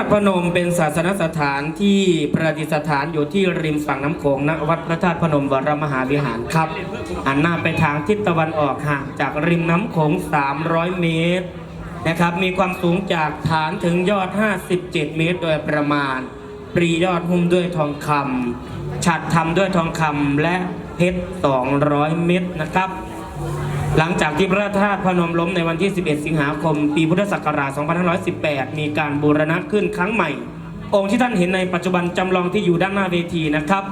าตุพนมเป็นศาสนสถานที่ประดิษฐานอยู่ที่ริมฝั่งน้ำโขงณวัดพระธาตุพนมวรมหาวิหารครับหันหน้าไปทางทิศตะวันออกห่างจากริมน้ำโขง 300 เมตรนะครับมีความสูงจากฐานถึงยอด 57 เมตร โดยประมาณ ปรียอดหุ้มด้วยทองคำฉัดทำด้วยทองคำและเพชร 200 เม็ดนะครับ หลังจากที่พระธาตุพนมล้มในวันที่ 11 สิงหาคม ปีพุทธศักราช 2518 มีการบูรณะขึ้นครั้งใหม่ องค์ที่ท่านเห็นในปัจจุบันจำลองที่อยู่ด้านหน้าเวทีนะครับ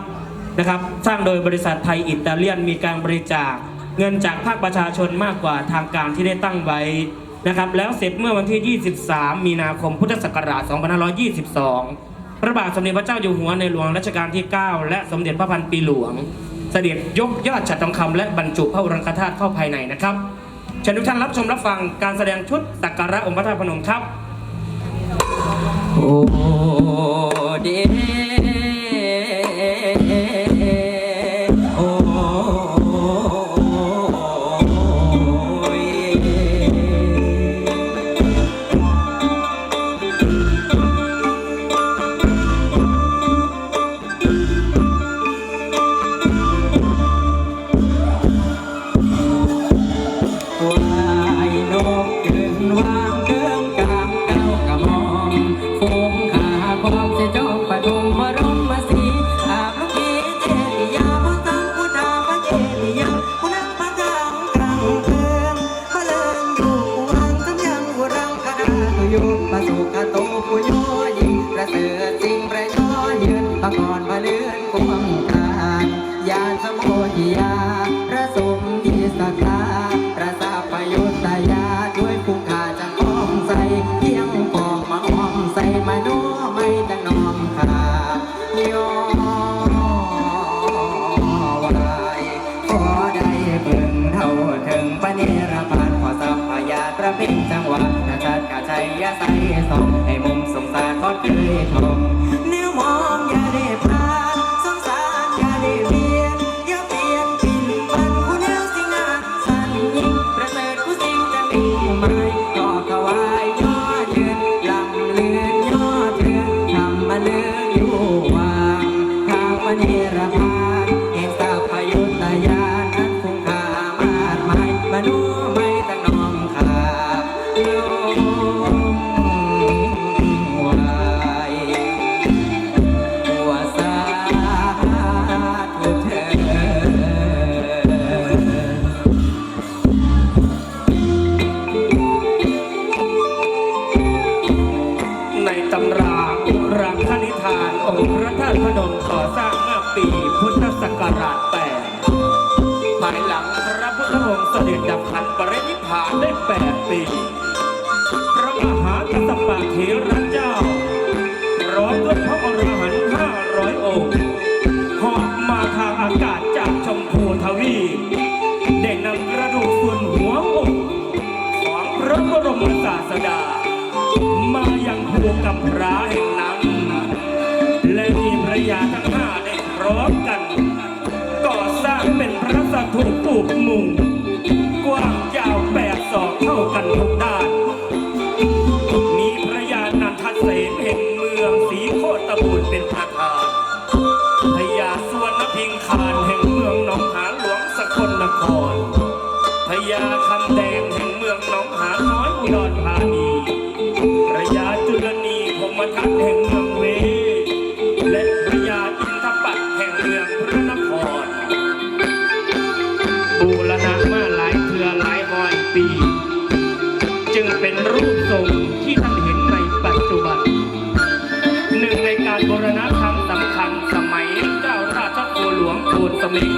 นะครับสร้างโดยบริษัทไทยอิตาเลียนมีการบริจาคเงินจากภาคประชาชนมากกว่าทางการที่ได้ตั้งไว้นะครับแล้วเสร็จเมื่อวันที่ 23 มีนาคมพุทธศักราช 2522 พระบาทสมเด็จพระเจ้าอยู่หัวในหลวงรัชกาลที่ 9 และสมเด็จพระพันปีหลวง เสด็จยกยอดฉัตรทองคำและบรรจุพระอุรังคธาตุเข้าภายในนะครับเชิญทุกท่านรับชมรับฟังการแสดงชุดสักการะองค์พระธาตุพนมครับ โอ้เด ยืนพระกรพระเลือนกวงทายาสมโภชยา พระสมที่สักการประสาพยุตยาด้วยผู้ขาจะอ้อมใสเพียงปอกมาอ้อมใสมาโนไม่แต่น้อมขาโยวายขอได้เบิ่งเท่าถึงปณิรพานขอสัพพยาประเพ็ญจังหวะนาจัดกาชัยยาใสส่องให้มุมสงสารก็เคยทมเนื้อมองย่า ด็จดับขันปรินิพพานได้8ปีพระมหากัสสปะเถระเจ้าพร้อมด้วยพระอรหันต์500องค์หอบมาทางอากาศจากชมพูทวีปได้นำกระดูกส่วนหัวองค์ของพระบรมศาสดา มายังภูกับพระแห่งนั้น และมีพระยาทั้งห้าได้พร้อมกัน ก่อสร้างเป็นพระสถูปปลูกมุงานแห่งเมืองหนองหานหลวงสกลนคร มิง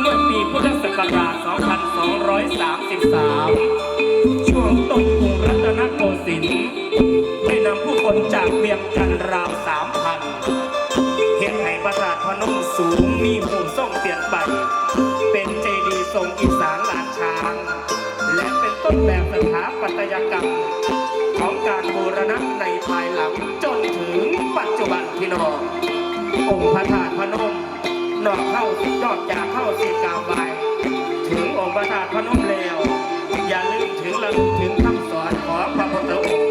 เมื่อปีพุทธศักราช 2233 ช่วงต้นกรุงรัตนโกสินทร์ได้นำผู้คนจากเวียงจันทร์ราวสามพันเหตุให้ประสาทพนมสูงมีหูส่งเปลี่ยนไป เป็นเจดีย์ทรงอีสานหลานช้าง และเป็นต้นแบบสถาปัตยกรรม ของการบูรณะในภายหลังจนถึงปัจจุบันพี่น้ององค์พระธาตุพนม นอกเข้านอกจากเข้าสีกาวใบถึงองค์พระธาตุพนมแล้ว อย่าลืมถึงระลึกถึงคำสอนของพระพุทธองค์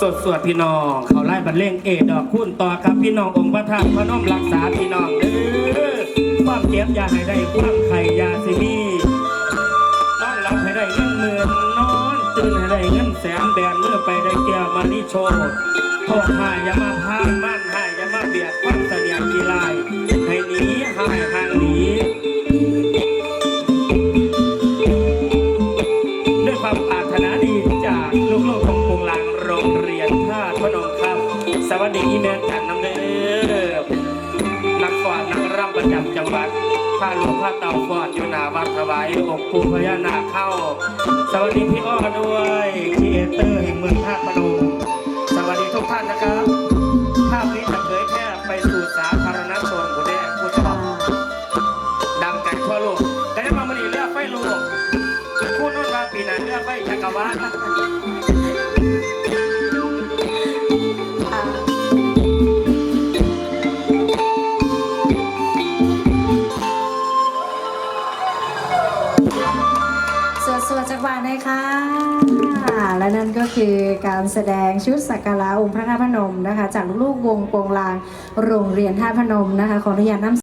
สดสวดพี่น้อง เขาไล่บรรเลงเอดอกคุณต่อกับพี่น้ององค์พระธาตุพนมรักษาพี่น้องเด้อความเจ็บยาให้ได้ความไข่ยาสิมีนอนหลับให้ได้เงินหมื่นนอนตื่นให้ได้เงินแสนแบนเมื่อไปได้แก้วมานิโชว์โทษหายอย่ามาพามั่นหายอย่ามาเบียดความเสนียดกีฬายให้หนีหายห่างหนี วัสดีอีเมลจากน้ำเด้อนักฟอนนักรำประจำจังหวัดผ้าหลวงผ้าเต่าฟอนอยู่หนาวัดถวายองค์ปู่พญานาคเข้า สวัสดีพี่อ้อด้วยคีเอเตอร์แห่งเมืองท่าตุพนมสวัสดีทุกท่านนะครับภาพนี้จะเผยแพร่ไปสู่สาธารณชนผู้ได้ผู้ชมดังกันทั่วโลกแต่ได้มามันอีเรือไฟโลกคู่นู้นว่าปีนั้นเรือไฟจักรวาล สวดสดจักรวาลนะคะและนั่นก็คือการแสดงชุดสักการะองค์พระธาตุพนมนะคะ จากลูกๆวงโปงลางโรงเรียนท่าตุพนมนะคะขออนุญาตนำ